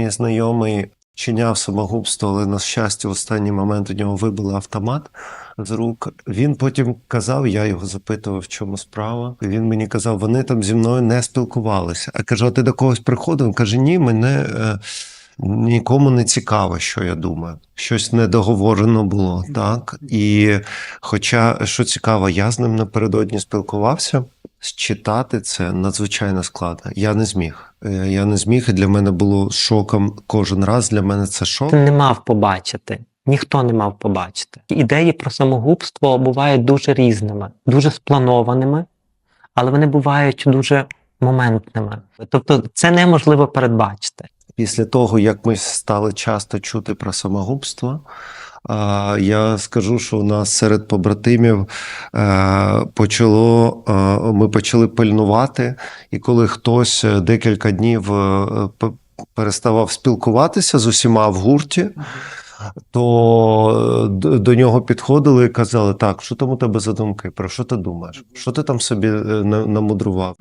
Мій знайомий чиняв самогубство, але на щастя, в останній момент у нього вибили автомат з рук. Він потім казав, я його запитував, в чому справа. І Він мені казав, вони там зі мною не спілкувалися. А кажу, а ти до когось приходив? Він каже, ні, мене. е, Нікому не цікаво, що я думаю. Щось недоговорено було, так. І хоча, що цікаво, я з ним напередодні спілкувався, считати це надзвичайно складно. Я не зміг. Е, Я не зміг, і для мене було шоком кожен раз. Для мене це шок. Ти не мав побачити. Ніхто не мав побачити. Ідеї про самогубство бувають дуже різними, дуже спланованими, але вони бувають дуже моментними. Тобто це неможливо передбачити. Після того, як ми стали часто чути про самогубство, я скажу, що у нас серед побратимів е, почало, е, ми почали пильнувати, і коли хтось е, декілька днів е, переставав спілкуватися з усіма в гурті, то е, до нього підходили і казали: так, що там у тебе за думки? Про що ти думаєш? Що ти там собі е, на- намудрував?